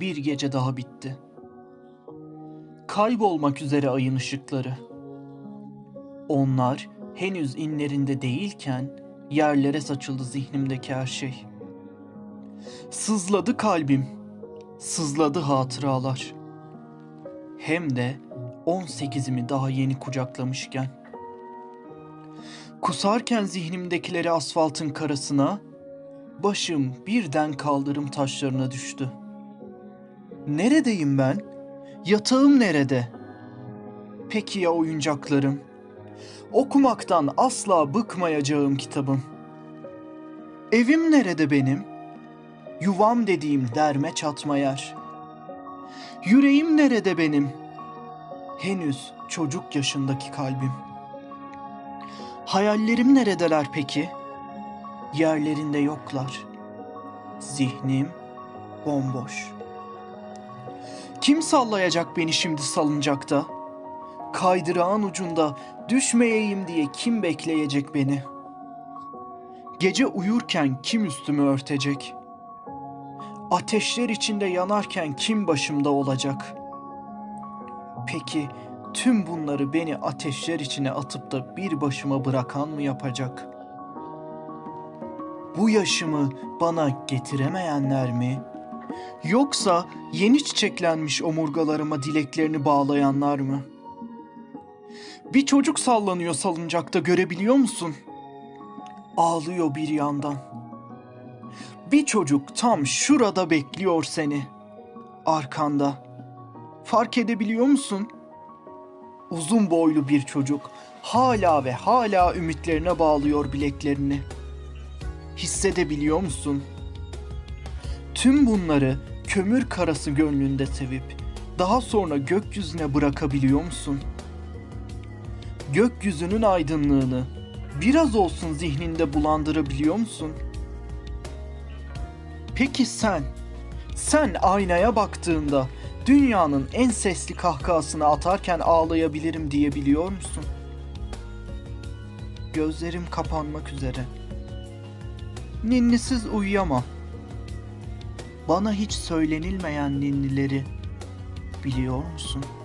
Bir gece daha bitti. Kaybolmak üzere ayın ışıkları. Onlar henüz inlerinde değilken yerlere saçıldı zihnimdeki her şey. Sızladı kalbim, sızladı hatıralar. Hem de 18'imi daha yeni kucaklamışken. Kusarken zihnimdekileri asfaltın karasına, başım birden kaldırım taşlarına düştü. Neredeyim ben? Yatağım nerede? Peki ya oyuncaklarım? Okumaktan asla bıkmayacağım kitabım. Evim nerede benim? Yuvam dediğim derme çatma yer. Yüreğim nerede benim? Henüz çocuk yaşındaki kalbim. Hayallerim neredeler peki? Yerlerinde yoklar. Zihnim bomboş. Kim sallayacak beni şimdi salıncakta? Kaydırağın ucunda düşmeyeyim diye kim bekleyecek beni? Gece uyurken kim üstümü örtecek? Ateşler içinde yanarken kim başımda olacak? Peki tüm bunları beni ateşler içine atıp da bir başıma bırakan mı yapacak? Bu yaşımı bana getiremeyenler mi? Yoksa yeni çiçeklenmiş omurgalarıma dileklerini bağlayanlar mı? Bir çocuk sallanıyor salıncakta görebiliyor musun? Ağlıyor bir yandan. Bir çocuk tam şurada bekliyor seni. Arkanda. Fark edebiliyor musun? Uzun boylu bir çocuk hala ve hala ümitlerine bağlıyor bileklerini. Hissedebiliyor musun? Tüm bunları kömür karası gönlünde sevip daha sonra gökyüzüne bırakabiliyor musun? Gökyüzünün aydınlığını biraz olsun zihninde bulandırabiliyor musun? Peki sen, sen aynaya baktığında dünyanın en sesli kahkahasını atarken ağlayabilirim diyebiliyor musun? Gözlerim kapanmak üzere. Ninnisiz uyuyamam. Bana hiç söylenilmeyen ninnileri biliyor musun?''